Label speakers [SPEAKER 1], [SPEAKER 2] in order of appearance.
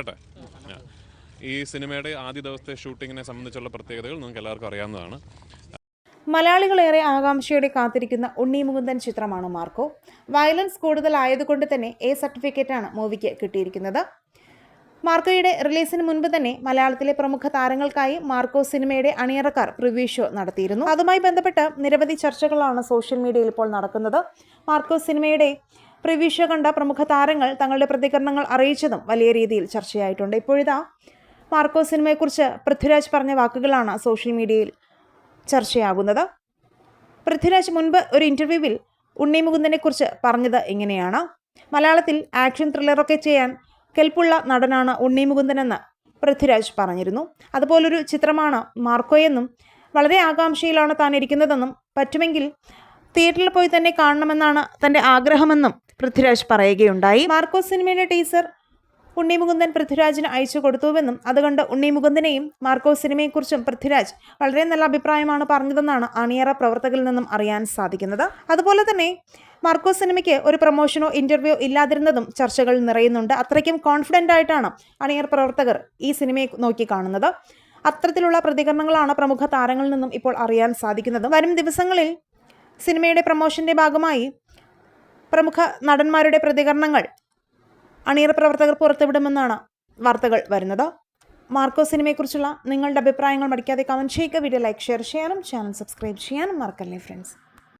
[SPEAKER 1] പറയട്ടെ ഈ സിനിമയുടെ ആദ്യ ദിവസത്തെ ഷൂട്ടിങ്ങിനെ സംബന്ധിച്ചുള്ള പ്രത്യേകതകൾ നിങ്ങൾക്ക് എല്ലാവർക്കും അറിയാവുന്നതാണ്.
[SPEAKER 2] മലയാളികളേറെ ആകാംക്ഷയോടെ കാത്തിരിക്കുന്ന ഉണ്ണി മുകുന്ദൻ ചിത്രമാണ് മാർക്കോ. വയലൻസ് കൂടുതലായതുകൊണ്ട് തന്നെ എ സർട്ടിഫിക്കറ്റാണ് മൂവിക്ക് കിട്ടിയിരിക്കുന്നത്. മാർക്കോയുടെ റിലീസിന് മുൻപ് തന്നെ മലയാളത്തിലെ പ്രമുഖ താരങ്ങൾക്കായി മാർക്കോ സിനിമയുടെ അണിയറക്കാർ പ്രിവ്യൂ ഷോ നടത്തിയിരുന്നു. അതുമായി ബന്ധപ്പെട്ട് നിരവധി ചർച്ചകളാണ് സോഷ്യൽ മീഡിയയിൽ ഇപ്പോൾ നടക്കുന്നത്. മാർക്കോ സിനിമയുടെ പ്രിവ്യൂ കണ്ട പ്രമുഖ താരങ്ങൾ തങ്ങളുടെ പ്രതികരണങ്ങൾ അറിയിച്ചതും വലിയ രീതിയിൽ ചർച്ചയായിട്ടുണ്ട്. ഇപ്പോഴിതാ മാർക്കോ സിനിമയെക്കുറിച്ച് പൃഥ്വിരാജ് പറഞ്ഞ വാക്കുകളാണ് സോഷ്യൽ മീഡിയയിൽ ചർച്ചയാകുന്നത്. പൃഥ്വിരാജ് മുൻപ് ഒരു ഇന്റർവ്യൂവിൽ ഉണ്ണി മുകുന്ദനെക്കുറിച്ച് പറഞ്ഞത് ഇങ്ങനെയാണ്. മലയാളത്തിൽ ആക്ഷൻ ത്രില്ലറൊക്കെ ചെയ്യാൻ കെൽപ്പുള്ള നടനാണ് ഉണ്ണി മുകുന്ദനെന്ന് പൃഥ്വിരാജ് പറഞ്ഞിരുന്നു. അതുപോലൊരു ചിത്രമാണ് മാർക്കോയെന്നും വളരെ ആകാംക്ഷയിലാണ് താൻ ഇരിക്കുന്നതെന്നും പറ്റുമെങ്കിൽ തിയേറ്ററിൽ പോയി തന്നെ കാണണമെന്നാണ് തന്റെ ആഗ്രഹമെന്നും പൃഥ്വിരാജ് പറയുകയുണ്ടായി. മാർക്കോസ് സിനിമയുടെ ടീസർ ഉണ്ണി മുകുന്ദൻ പൃഥ്വിരാജിന് അയച്ചു കൊടുത്തുവെന്നും അതുകൊണ്ട് ഉണ്ണി മുകുന്ദനെയും മാർക്കോ സിനിമയെക്കുറിച്ചും പൃഥ്വിരാജ് വളരെ നല്ല അഭിപ്രായമാണ് പറഞ്ഞതെന്നാണ് അണിയറ പ്രവർത്തകരിൽ നിന്നും അറിയാൻ സാധിക്കുന്നത്. അതുപോലെ തന്നെ മാർക്കോസ് സിനിമയ്ക്ക് ഒരു പ്രൊമോഷനോ ഇന്റർവ്യൂ ഇല്ലാതിരുന്നതും ചർച്ചകൾ നിറയുന്നുണ്ട്. അത്രയ്ക്കും കോൺഫിഡന്റ് ആയിട്ടാണ് അണിയർ പ്രവർത്തകർ ഈ സിനിമയെ നോക്കി കാണുന്നത്. അത്തരത്തിലുള്ള പ്രതികരണങ്ങളാണ് പ്രമുഖ താരങ്ങളിൽ നിന്നും ഇപ്പോൾ അറിയാൻ സാധിക്കുന്നത്. വരും ദിവസങ്ങളിൽ സിനിമയുടെ പ്രൊമോഷന്റെ ഭാഗമായി പ്രമുഖ നടന്മാരുടെ പ്രതികരണങ്ങൾ അണിയറ പ്രവർത്തകർ പുറത്തുവിടുമെന്നാണ് വാർത്തകൾ വരുന്നത്. മാർക്കോ സിനിമയെക്കുറിച്ചുള്ള നിങ്ങളുടെ അഭിപ്രായങ്ങൾ മടിക്കാതെ കമന്റ് ചെയ്യുക. വീഡിയോ ലൈക്ക് ഷെയർ ചെയ്യാനും ചാനൽ സബ്സ്ക്രൈബ് ചെയ്യാനും മറക്കല്ലേ ഫ്രണ്ട്സ്